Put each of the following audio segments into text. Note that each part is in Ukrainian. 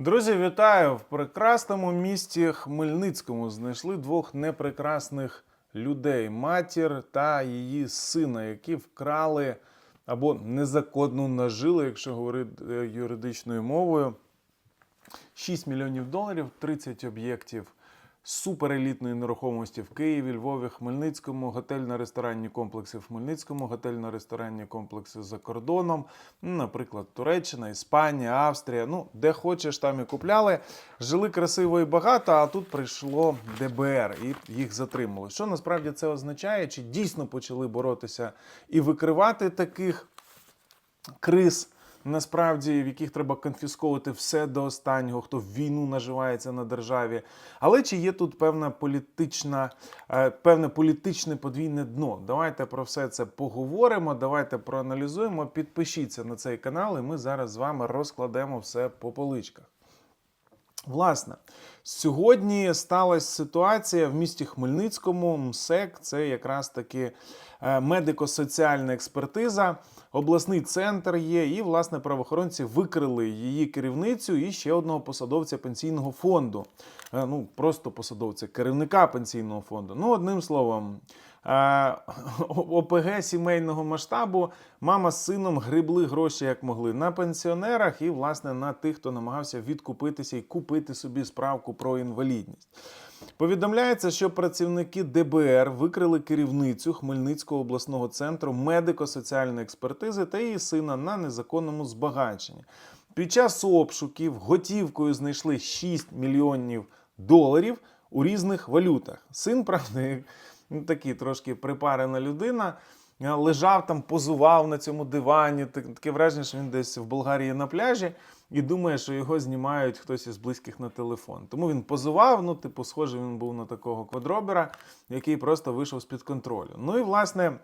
Друзі, вітаю! В прекрасному місті Хмельницькому знайшли двох непрекрасних людей: матір та її сина, які вкрали або незаконно нажили, якщо говорити е, юридичною мовою, 6 мільйонів доларів, 30 об'єктів суперелітної нерухомості в Києві, Львові, Хмельницькому, готельно-ресторанні комплекси в Хмельницькому, готельно-ресторанні комплекси за кордоном, ну, наприклад, Туреччина, Іспанія, Австрія. Ну, де хочеш, там і купляли. Жили красиво і багато, а тут прийшло ДБР і їх затримали. Що насправді це означає? Чи дійсно почали боротися і викривати таких криз? Насправді, в яких треба конфісковувати все до останнього, хто війну наживається на державі. Але чи є тут певна політична, е, певне політичне подвійне дно? Давайте про все це поговоримо. Давайте проаналізуємо. Підпишіться на цей канал, і ми зараз з вами розкладемо все по поличках. Власне, сьогодні сталася ситуація в місті Хмельницькому. МСЕК це якраз таки е, медико-соціальна експертиза. Обласний центр є, і власне правоохоронці викрили її керівницю і ще одного посадовця пенсійного фонду. Е, Ну просто посадовця, керівника пенсійного фонду. Ну, одним словом, ОПГ сімейного масштабу мама з сином грибли гроші як могли на пенсіонерах і, власне, на тих, хто намагався відкупитися і купити собі справку про інвалідність. Повідомляється, що працівники ДБР викрили керівницю Хмельницького обласного центру медико-соціальної експертизи та її сина на незаконному збагаченні. Під час обшуків готівкою знайшли 6 мільйонів доларів у різних валютах. Син, правда, як, ну, такий трошки припарена людина. е, Лежав там, позував на цьому дивані. Таке враження, що він десь в Болгарії на пляжі і думає, що його знімають хтось із близьких на телефон. Тому він позував. Ну, типу, схоже, він був на такого квадробера, який просто вийшов з-під контролю. Ну і власне.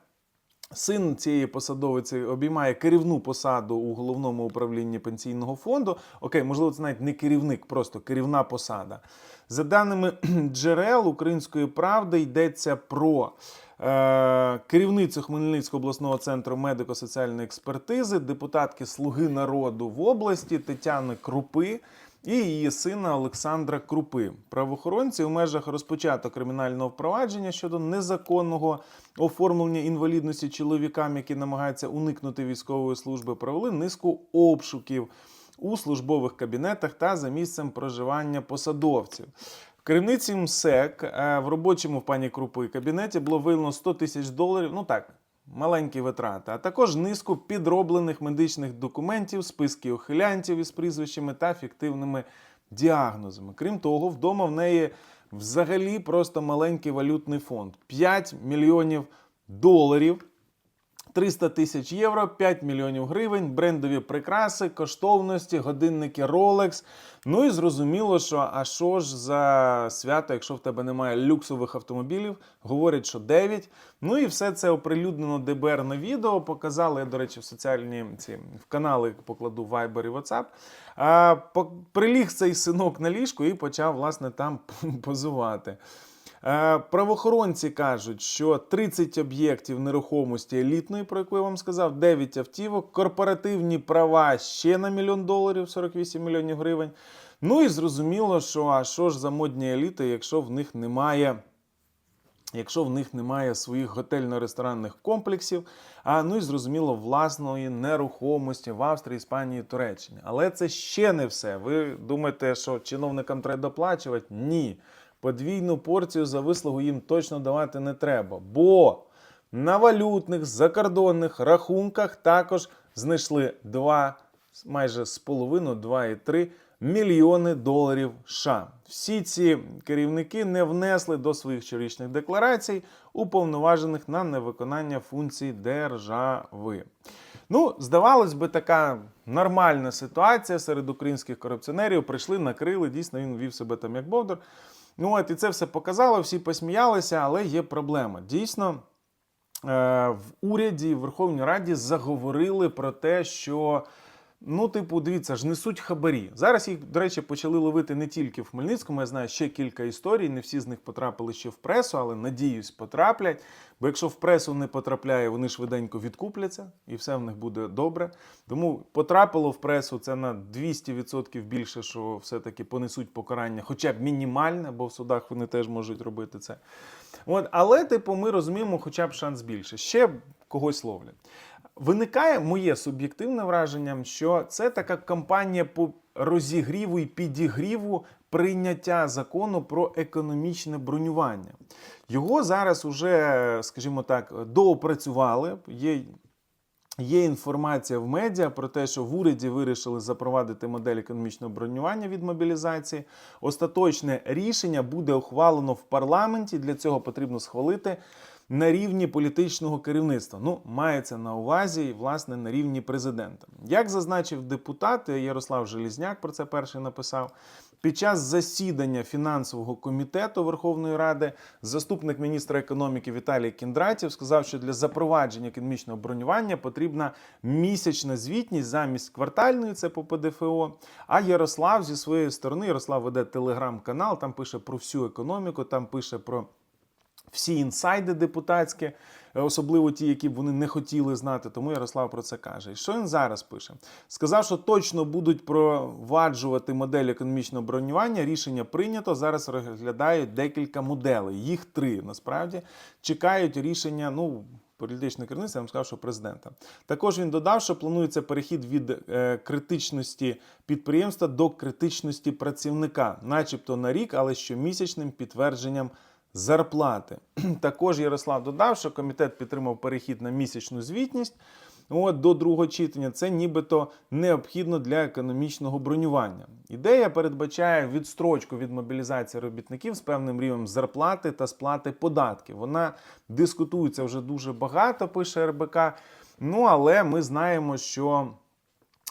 Син цієї посадовиці обіймає керівну посаду у головному управлінні пенсійного фонду. Окей, можливо, це навіть не керівник, просто керівна посада. За даними джерел української правди, йдеться про е, керівницю Хмельницького обласного центру медико-соціальної експертизи, депутатки Слуги народу в області Тетяни Крупи і її сина Олександра Крупи. Правоохоронці у межах розпочато кримінального впровадження щодо незаконного оформлення інвалідності чоловікам, які намагаються уникнути військової служби, провели низку обшуків у службових кабінетах та за місцем проживання посадовців. Керівниці МСЕК е, в робочому в пані Крупи кабінеті було виявлено 100 тисяч доларів. Ну так, маленькі витрати, а також низку підроблених медичних документів, списки ухилянтів із прізвищами та фіктивними діагнозами. Крім того, вдома в неї взагалі просто маленький валютний фонд 5 мільйонів доларів. 300 тисяч євро, 5 мільйонів гривень, брендові прикраси, коштовності, годинники Rolex. Ну і зрозуміло, що а що ж за свято, якщо в тебе немає люксових автомобілів, говорять, що 9. Ну і все це оприлюднено ДБР на відео. Показали, я, до речі, в соціальні ці в канали покладу Viber і WhatsApp. А, приліг цей синок на ліжку і почав, власне, там позувати. Е, Правоохоронці кажуть, що 30 об'єктів нерухомості елітної, про яку я вам сказав, 9 автівок, корпоративні права ще на мільйон доларів, 48 мільйонів гривень. Ну і зрозуміло, що а що ж за модні еліти, якщо в них немає. Якщо в них немає своїх готельно-ресторанних комплексів, а ну і зрозуміло, власної нерухомості в Австрії, Іспанії, Туреччині. Але це ще не все. Ви думаєте, що чиновникам треба доплачувати? Ні. Подвійну порцію за вислугу їм точно давати не треба. Бо на валютних закордонних рахунках також знайшли 2, майже з половиною 2,3 мільйони доларів США. Всі ці керівники не внесли до своїх щорічних декларацій, уповноважених на невиконання функцій держави. Ну, здавалось би, така нормальна ситуація серед українських корупціонерів. Прийшли, накрили, дійсно він вів себе там як Бовдор. Ну от і це все показало, всі посміялися, але є проблема. Дійсно, е, в уряді, в Верховній Раді заговорили про те, що Ну, типу, дивіться, ж несуть хабарі. Зараз їх, до речі, почали ловити не тільки в Хмельницькому. Я знаю ще кілька історій. Не всі з них потрапили ще в пресу, але надіюсь, потраплять. Бо якщо в пресу не потрапляє, вони швиденько відкупляться і все в них буде добре. Тому потрапило в пресу це на 200% більше, що все-таки понесуть покарання, хоча б мінімальне, бо в судах вони теж можуть робити це. От, але, типу, ми розуміємо, хоча б шанс більше. Ще когось ловлять. Виникає моє суб'єктивне враження, що це така кампанія по розігріву і підігріву прийняття закону про економічне бронювання. Його зараз уже, скажімо так, доопрацювали. Є Є інформація в медіа про те, що в уряді вирішили запровадити модель економічного бронювання від мобілізації. Остаточне рішення буде ухвалено в парламенті. Для цього потрібно схвалити на рівні політичного керівництва. Ну, мається на увазі, власне, на рівні президента. Як зазначив депутат Ярослав Желізняк, про це перший написав. Під час засідання фінансового комітету Верховної Ради заступник міністра економіки Віталій Кіндратів сказав, що для запровадження економічного бронювання потрібна місячна звітність замість квартальної, це по ПДФО. А Ярослав зі своєї сторони, Ярослав веде телеграм-канал, там пише про всю економіку, там пише про всі інсайди депутатські, е, особливо ті, які б вони не хотіли знати. Тому Ярослав про це каже. І що він зараз пише? Сказав, що точно будуть проваджувати модель економічного бронювання. Рішення прийнято. Зараз розглядають декілька моделей. Їх три насправді чекають рішення. Ну. Політичне керівництво, я вам сказав, що президента. Також він додав, що планується перехід від е, критичності підприємства до критичності працівника, начебто на рік, але щомісячним підтвердженням зарплати. Також Ярослав додав, що комітет підтримав перехід на місячну звітність. От до другого читання це нібито необхідно для економічного бронювання. Ідея передбачає відстрочку від мобілізації робітників з певним рівнем зарплати та сплати податків. Вона дискутується вже дуже багато, пише РБК. Ну але ми знаємо, що.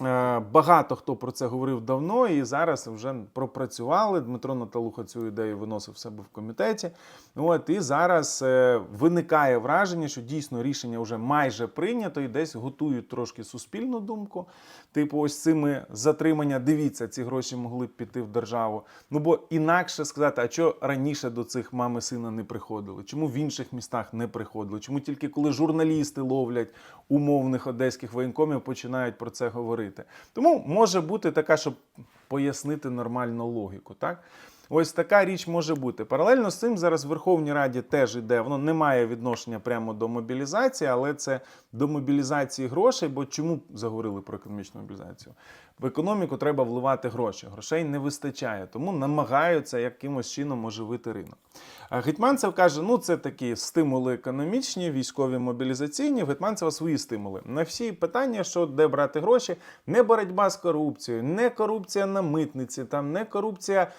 Е, Багато хто про це говорив давно, і зараз вже пропрацювали. Дмитро Наталуха цю ідею виносив себе в комітеті. От і зараз е, виникає враження, що дійсно рішення вже майже прийнято, і десь готують трошки суспільну думку. Типу, ось цими затримання. Дивіться, ці гроші могли б піти в державу. Ну бо інакше сказати, а що раніше до цих мами сина не приходили? Чому в інших містах не приходили? Чому тільки коли журналісти ловлять умовних одеських воєнкомів, починають про це говорити? Тому може бути така, щоб пояснити нормальну логіку, так? Ось така річ може бути. Паралельно з цим зараз в Верховній Раді теж йде. Воно не має відношення прямо до мобілізації, але це до мобілізації грошей. Бо чому заговорили про економічну мобілізацію? В економіку треба вливати гроші. Грошей не вистачає, тому намагаються якимось чином оживити ринок. Гетьманцев каже: ну це такі стимули економічні, військові мобілізаційні. В Гетьманцева свої стимули. На всі питання, що де брати гроші, не боротьба з корупцією, не корупція на митниці, там не корупція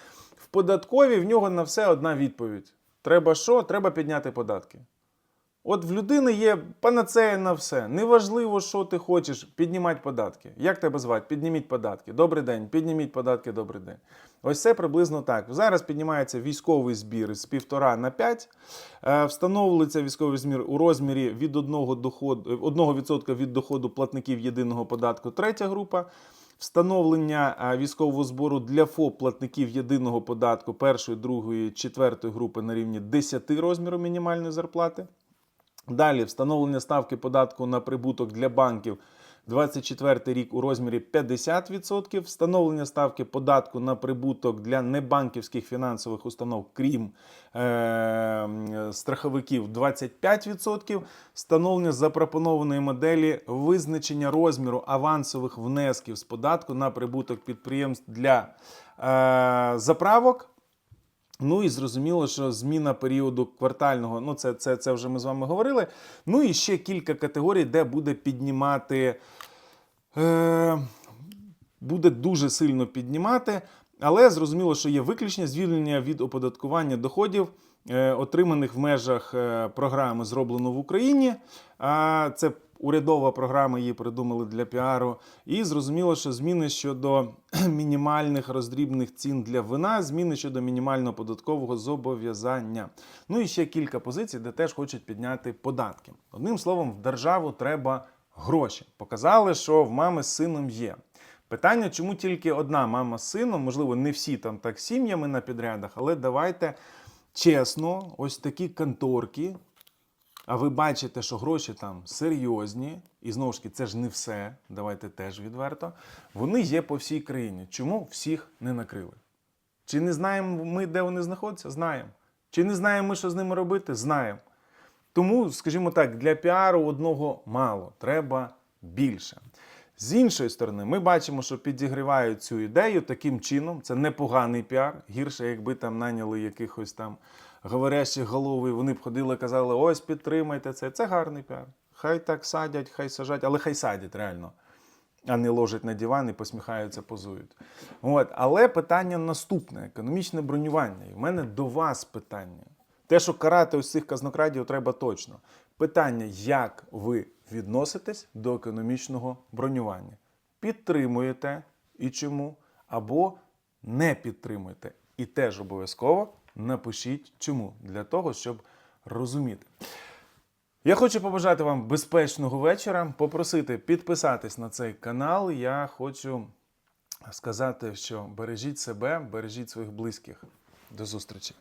в податковій. В нього на все одна відповідь: треба що? Треба підняти податки. От в людини є панацея на все. Неважливо, що ти хочеш, піднімати податки. Як тебе звати? Підніміть податки. Добрий день, підніміть податки, добрий день. Ось це приблизно так. Зараз піднімається військовий збір з півтора на 5. Е, Встановлюється військовий збір у розмірі від 1%, доходу, 1% від доходу платників єдиного податку. Третя група. Встановлення військового збору для ФОП платників єдиного податку першої, другої, четвертої групи на рівні 10 розміру мінімальної зарплати. Далі встановлення ставки податку на прибуток для банків 24 рік у розмірі 50%, встановлення ставки податку на прибуток для небанківських фінансових установ, крім е- страховиків 25%, встановлення запропонованої моделі визначення розміру авансових внесків з податку на прибуток підприємств для е- заправок. Ну і зрозуміло, що зміна періоду квартального, ну це, це, це вже ми з вами говорили. Ну і ще кілька категорій, де буде піднімати, е, буде дуже сильно піднімати. Але зрозуміло, що є виключення звільнення від оподаткування доходів, е, отриманих в межах е, програми Зроблено в Україні. А це урядова програма її придумали для піару. І зрозуміло, що зміни щодо мінімальних роздрібних цін для вина, зміни щодо мінімального податкового зобов'язання. Ну і ще кілька позицій, де теж хочуть підняти податки. Одним словом, в державу треба гроші. Показали, що в мами з сином є. Питання, чому тільки одна мама з сином, можливо, не всі там так сім'ями на підрядах, але давайте чесно, ось такі конторки. А ви бачите, що гроші там серйозні, і знову ж таки, це ж не все. Давайте теж відверто. Вони є по всій країні. Чому всіх не накрили? Чи не знаємо ми, де вони знаходяться? Знаємо. Чи не знаємо ми, що з ними робити? Знаємо. Тому, скажімо так, для піару одного мало, треба більше. З іншої сторони, ми бачимо, що підігрівають цю ідею таким чином. Це непоганий піар. Гірше, якби там наняли якихось там говорящих голови, вони б ходили і казали: ось підтримайте це. Це гарний піар. Хай так садять, хай сажать, але хай садять реально а не ложать на диван і посміхаються, позують. От. Але питання наступне: економічне бронювання. І в мене до вас питання. Те, що карати ось цих казнокрадів треба точно. Питання, як ви відноситесь до економічного бронювання? Підтримуєте і чому? Або не підтримуєте. І теж обов'язково напишіть чому, для того, щоб розуміти. Я хочу побажати вам безпечного вечора, попросити підписатись на цей канал. Я хочу сказати, що бережіть себе, бережіть своїх близьких. До зустрічі!